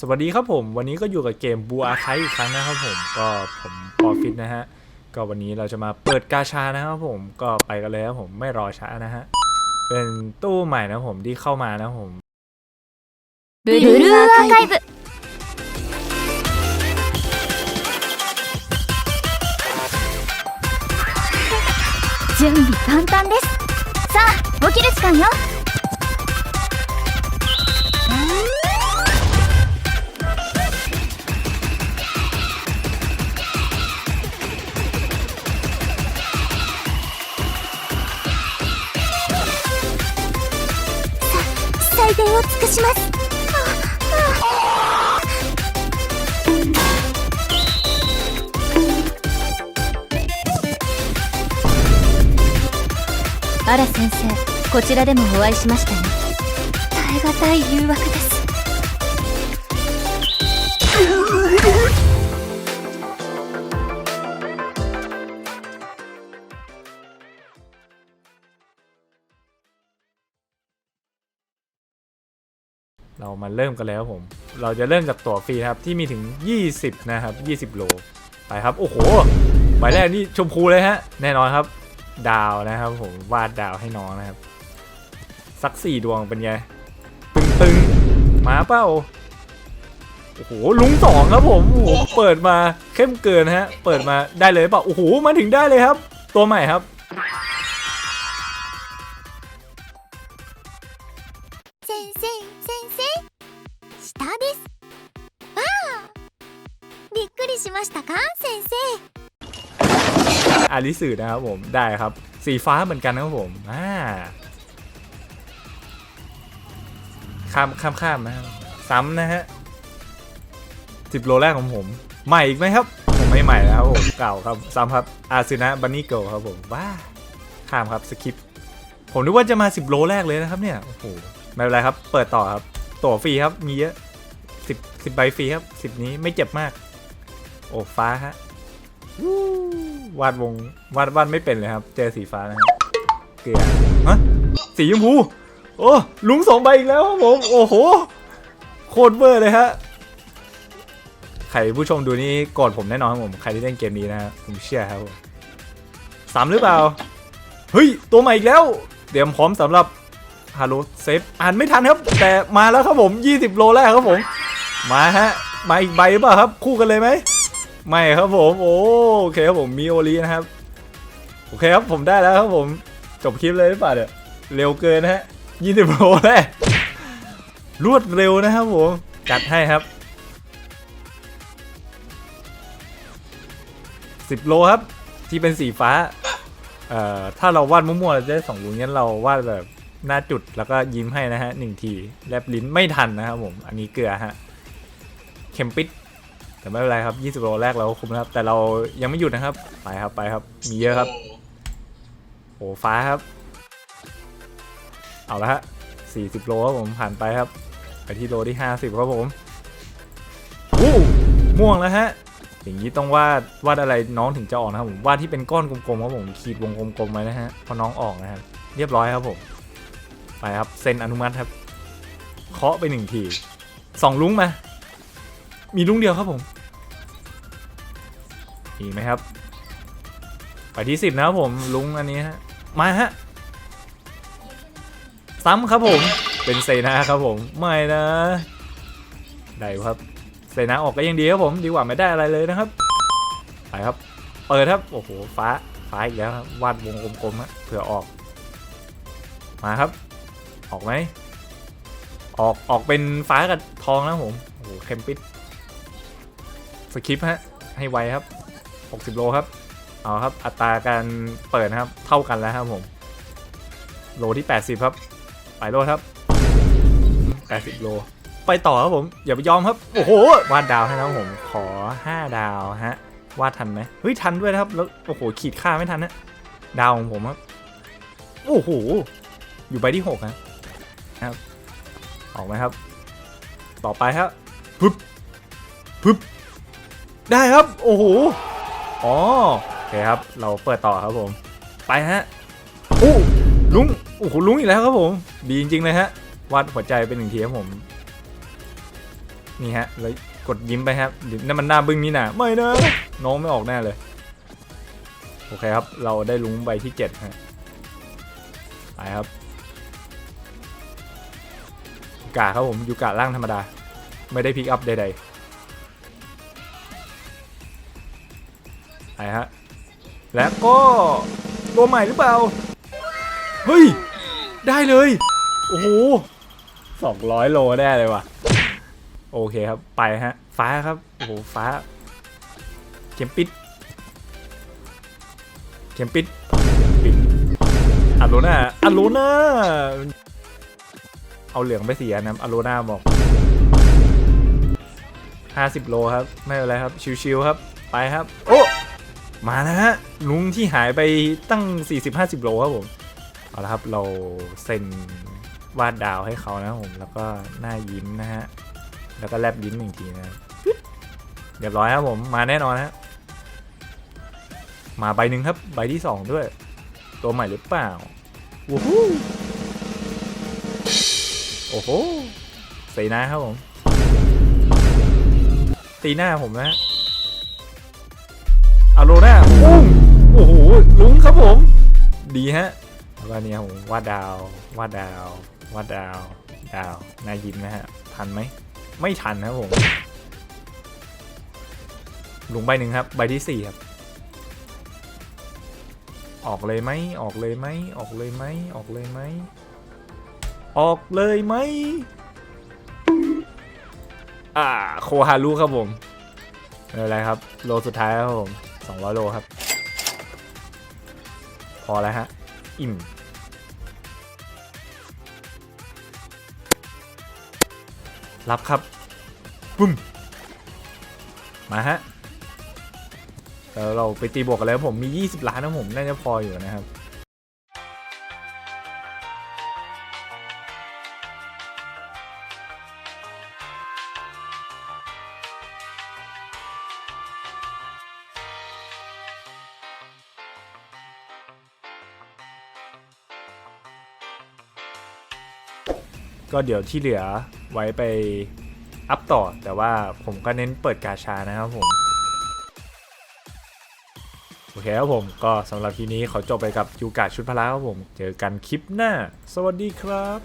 สวัสดีครับผม วันนี้ก็อยู่กับเกมบูอาคายอีกครั้งนะครับผมก็ผมปอฟิตนะฮะ ก็วันนี้เราจะมาเปิดกาชานะครับผมก็ไปกันเลยครับผมไม่รอช้านะฮะ เป็นตู้ใหม่นะครับผมที่เข้ามานะครับผม ブルーアーカイブ準備万端ですさあ起きる時間よ を尽くします。あら先生こちらでもお会いしましたね。耐え難い誘惑です เรามาเริ่มกันแล้วผม เราจะเริ่มจากตั๋วฟรีนะครับที่มีถึง 20 นะครับ 20 โล ไปครับ โอ้โหใบแรกนี่ชมพูเลยฮะ แน่นอนครับ ดาวนะครับผมวาดดาวให้น้องนะครับ สักสี่ดวงเป็นไง ตึงตึงๆมาเป้า โอ้โห ลุงสองครับผม โอ้โห เปิดมาเข้มเกินฮะ เปิดมาได้เลยเปล่า โอ้โห มาถึงได้เลยครับ ตัวใหม่ครับ 先生先生 下ですわあびっくりしましたか先生 อาริสึนะครับผมได้ครับ สีฟ้าเหมือนกันนะครับผมอ่าข้ามข้ามข้ามนะครับซ้ำนะฮะสิบโลแรกของผม ใหม่อีกไหมครับ ผมไม่ใหม่แล้วครับผมเก่าครับซ้ำครับอาซึนะบันนี่เกิลครับผมว้าข้ามครับสคิปผมนึกว่าจะมา 10 โลแรกเลยนะครับเนี่ยโอ้โหไม่เป็นไรครับ เปิดต่อครับตั๋วฟรีครับมีเยอะ สิบใบฟรีครับสิบนี้ไม่เจ็บมาก โอ้ฟ้าฮะวาดวงวาดวาดไม่เป็นเลยครับ เจอสีฟ้านะครับเกลือฮะสีชมพูโอ้ลุงสองใบอีกแล้วครับผมโอ้โหโคตรเวอร์เลยฮะใครผู้ชมดูนี่ก่อนผมแน่นอนครับผมใครที่เล่นเกมนี้นะฮะผมเชื่อครับผมสามหรือเปล่าเฮ้ยตัวใหม่อีกแล้วเตรียมพร้อมสำหรับฮาโลเซฟอ่านไม่ทันครับ แต่มาแล้วครับผม 20 โลแรกครับผม มาฮะมาอีกใบหรือเปล่าครับ คู่กันเลยไหมไม่ครับผมโอเคครับผมมีโอลีนะครับ โอเคครับผมได้แล้วครับผมจบคลิปเลยหรือเปล่าเนี่ยเร็วเกินฮะยี่สิบโลแรกรวดเร็วนะครับผมจัดให้ครับสิบโลครับ ที่เป็นสีฟ้าเอ่อถ้าเราวาดมั่วๆเราจะได้สองลุงงั้นเราวาดแบบหน้าจุดแล้วก็ยิ้มให้นะฮะหนึ่งทีแลบลิ้นไม่ทันนะครับผม อันนี้เกลือฮะ ข็มปิด แต่ไม่เป็นไรครับ 20โลแรกเราคุ้มนะครับ แต่เรายังไม่หยุดนะครับ ไปครับไปครับ มีเยอะครับโอ้ฟ้าครับ เอาละฮะ40 โลครับผมผ่านไปครับ ไปที่โลที่ 50 ครับผมวู้ม่วงแล้วฮะอย่างนี้ต้องวาดวาดอะไรน้องถึงจะออกนะครับผมวาดที่เป็นก้อนกลมๆครับผมขีดวงกลมๆไว้นะฮะพอน้องออกนะครับเรียบร้อยครับผม ไปครับเซ็นอนุมัติครับ เคาะไปหนึ่งทีสองลุ้งมา มีลุงเดียวครับผมมีไหมครับ ไปที่สิบนะครับผมลุงอันนี้ฮะมาฮะซ้ำครับผมเป็นเซนะครับผมไม่นะได้ครับเซนาออกก็ยังดีครับผมดีกว่าไม่ได้อะไรเลยนะครับไปครับ เปิดครับโอ้โหฟ้าฟ้าอีกแล้วครับวาดวงกลมๆฮะเผื่อออก มาครับ ออกไหมออกออกเป็นฟ้ากับทองนะผมโอ้โหเคมปิด สคริปฮะ ให้ไวครับ 60 โลครับ เอาครับ อัตราการเปิดนะครับ เท่ากันแล้วครับผม โลที่ 80 ครับ ไปโลครับ 80 โล ไปต่อครับผม อย่าไปยอมครับ โอ้โห วาดดาวให้นะครับผม ขอ 5 ดาวฮะ วาดทันไหมเฮ้ย ทันด้วยนะครับ แล้ว โอ้โห ขีดค่าไม่ทันนะ ดาวของผมครับ โอ้โห อยู่ใบที่6นะนะครับ ออกไหมครับ ต่อไปครับปึ๊บปึ๊บ ได้ครับ โอ้โห อ๋อโอเคครับ เราเปิดต่อครับผม ไปฮะโอ้ลุง โอ้โห ลุงอีกแล้วครับผม ดีจริงๆเลยฮะ วาดหัวใจเป็นหนึ่งทีครับผม นี่ฮะ แล้วกดยิ้มไปครับนั่นมันหน้าบึ้งนี่นะไม่นะ น้องไม่ออกแน่เลย โอเคครับ เราได้ลุงใบที่เจ็ดฮะ ไปครับยูกาครับผมยูกาล่างธรรมดา ไม่ได้พิกอัพใดๆ ไปฮะ และก็ตัวใหม่หรือเปล่า เฮ้ย ได้เลย โอ้โหสองร้อยโลได้เลยว่ะ โอเคครับ ไปฮะ ฟ้าครับ โอ้โห ฟ้า เข็มปิด เข็มปิด ปิดอัลโลนาอัลโลนาเอาเหลืองไปเสียนะอัลโลนาบอก50โลครับ ไม่เป็นไรครับ ชิวๆครับ ไปครับ โอ้ มานะฮะลุงที่หายไปตั้ง 40-50 โลครับผม เอาละครับเราเซ็นวาดดาวให้เขานะผมแล้วก็หน้ายิ้มนะฮะ แล้วก็แลบยิ้มหนึ่งทีนะเรียบร้อยครับผมมาแน่นอนฮะมาใบหนึ่งครับ ใบที่สองด้วย ตัวใหม่หรือเปล่าวู้ฮู้โอ้โหใส่หน้าครับผมตีหน้าผมนะฮะ อาโลน่าปุ้งโอ้โหลุงครับผม ดีฮะแล้วก็เนี่ยผมวาดดาววาดดาววาดดาวดาวน่ายิ้มนะฮะ ทันไหม ไม่ทันครับผมลุงใบหนึ่งครับ ใบที่สี่ครับ ออกเลยไหมออกเลยไหมออกเลยไหมออกเลยไหมออกเลยไหมอ่าโคฮารุครับผมไม่เป็นไรครับ โลสุดท้ายครับผม 200 โลครับ พอแล้วฮะ อิ่ม รับครับปุ้ม มาฮะแล้วเราไปตีบวกกันแล้วผมมี 20 ล้านนะผม น่าจะพออยู่นะครับ ก็เดี๋ยวที่เหลือไว้ไปอัพต่อ แต่ว่าผมก็เน้นเปิดกาชานะครับผมโอเคครับผมก็สำหรับทีนี้ขอจบไปกับยูกาชุดพละครับผม เจอกันคลิปหน้า สวัสดีครับ